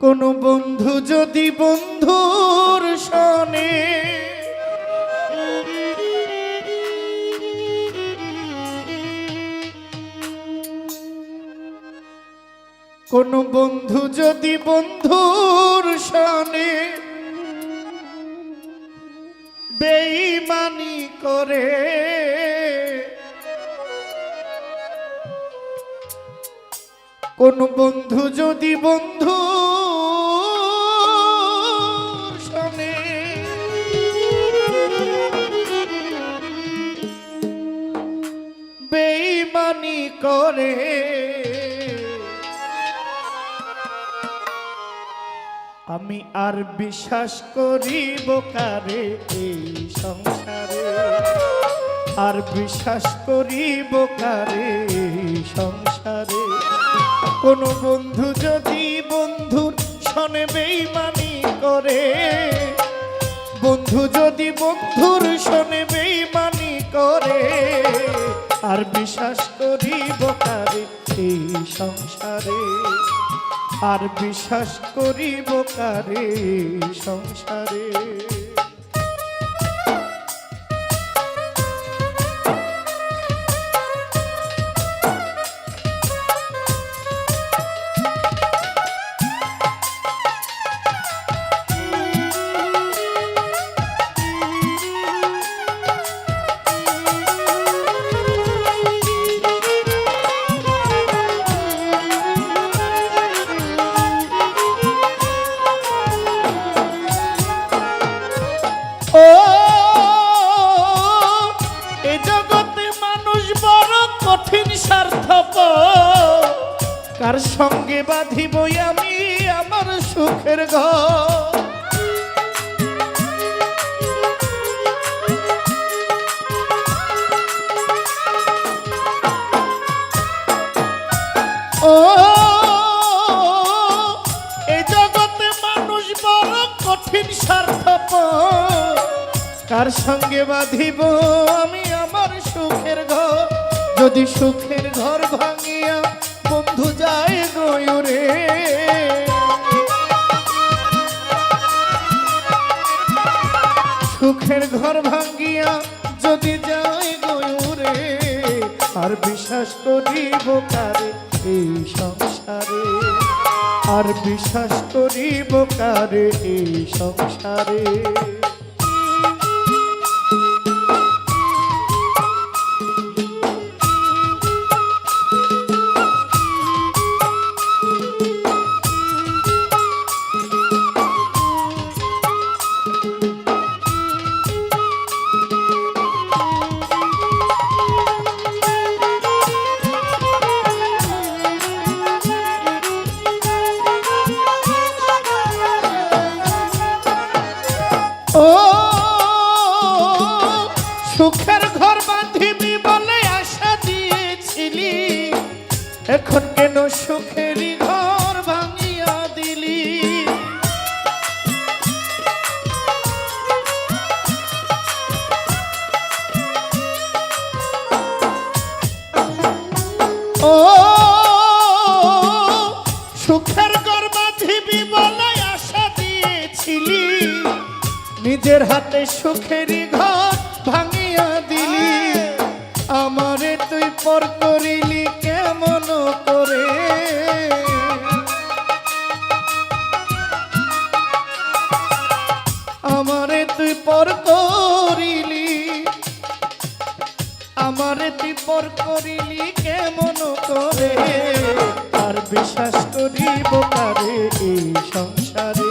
কোন বন্ধু যদি বন্ধুর শনে কোন বন্ধু যদি বন্ধুর শনে বেইমানি করে, কোন বন্ধু যদি বন্ধু করে। আমি আর বিশ্বাস করিব কারে এই সংসারে? আর বিশ্বাস করিব কারে এই সংসারে? কোন বন্ধু যদি বন্ধুর সনে বেইমানি করে, বন্ধু যদি বন্ধুর সনে বেইমানি করে আর বিশ্বাস করিব কারে এই সংসারে? আর বিশ্বাস করিব কারে সংসারে? সঙ্গে বাঁধিবই আমি আমার সুখের ঘর। ও এই জগতে মানুষ বড় কঠিন স্বার্থপ কার সঙ্গে বাঁধিব আমি আমার সুখের ঘর? যদি সুখের ঘর ভাঙিয়া বন্ধু যায় গয়ুরে সুখের ঘর ভাঙ্গিয়া যদি যায় গয়ুরে আর বিশ্বাস করিব কারে এই সংসারে? আর বিশ্বাস করিব কারে এই সংসারে? ও সুখের ঘর বাঁধিবি বলে আশা দিয়েছিলি। এখন কেন সুখেরই হাতে সুখেরই ঘর ভাঙিয়া দিলি। আমারে তুই পর করিলি কেমন করে? আমারে তুই পর করিলি। আমারে তুই পর করিলি কেমন করে? আর বিশ্বাস করিব কারে এই সংসারে?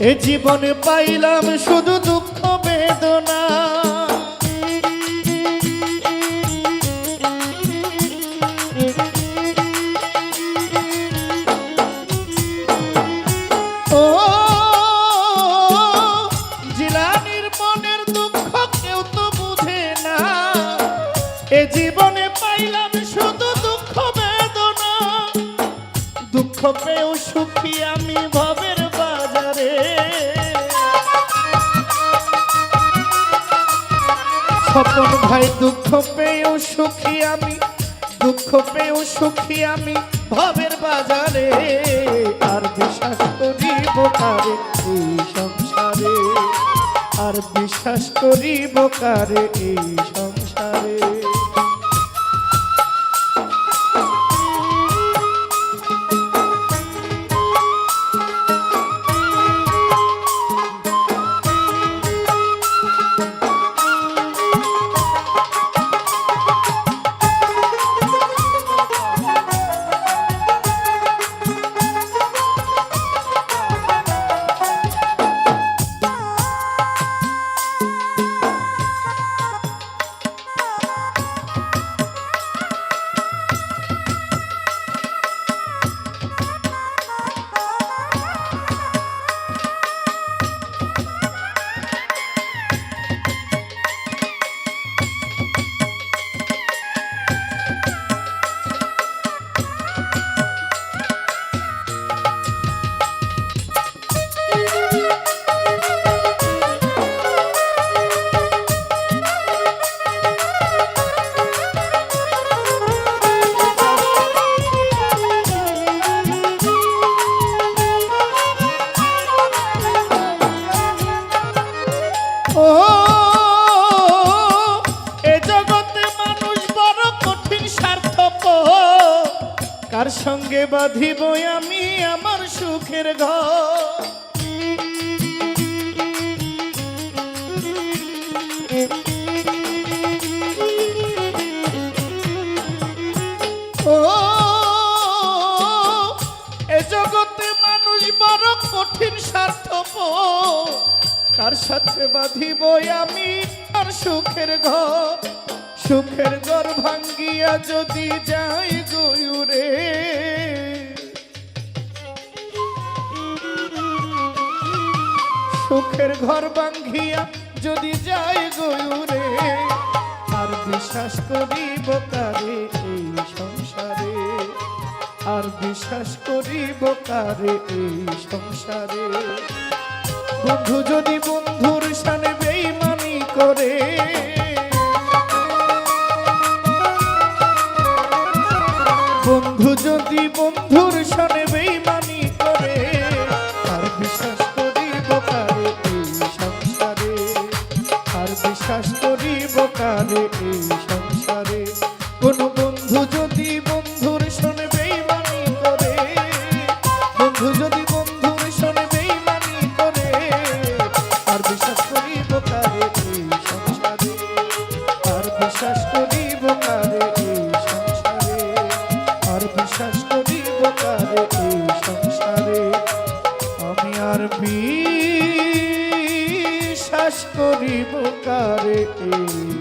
এ জীবনে পাইলাম শুধু দুঃখ বেদনা। স্বপন ভাই, দুঃখ পেয়েও সুখী আমি, দুঃখ পেয়েও সুখী আমি। ভবের বাজারে আর বিশ্বাস করিব কারে? এই সংসারে আর বিশ্বাস করিব কারে? এই সংসারে বাঁধিব আমি আমার সুখের ঘর। এ জগতে মানুষ বড় কঠিন স্বার্থপ কার সাথে বাঁধিব আমি আর সুখের ঘর। সুখের ঘর ভাঙ্গিয়া যদি যাই গয়ুরে। সুখের ঘর ভাঙ্গিয়া যদি যাই গয়ুরে, আর বিশ্বাস করিব কারে এই সংসারে? আর বিশ্বাস করিব কারে এই সংসারে? বন্ধু যদি বন্ধুর সানে বেইমানি করে সংসারে। কোন বন্ধু যদি বন্ধুর সানে বেইমানি করে, বন্ধু যদি বন্ধুর সানে বেইমানি করে, আর বিশ্বাস করিব কারে এই সংসারে? আর বিশ্বাস করিব কারে এই সংসারে? আর বিশ্বাস করিব কারে এই সংসারে? আমি আর বিশ্বাস করিব কারে এই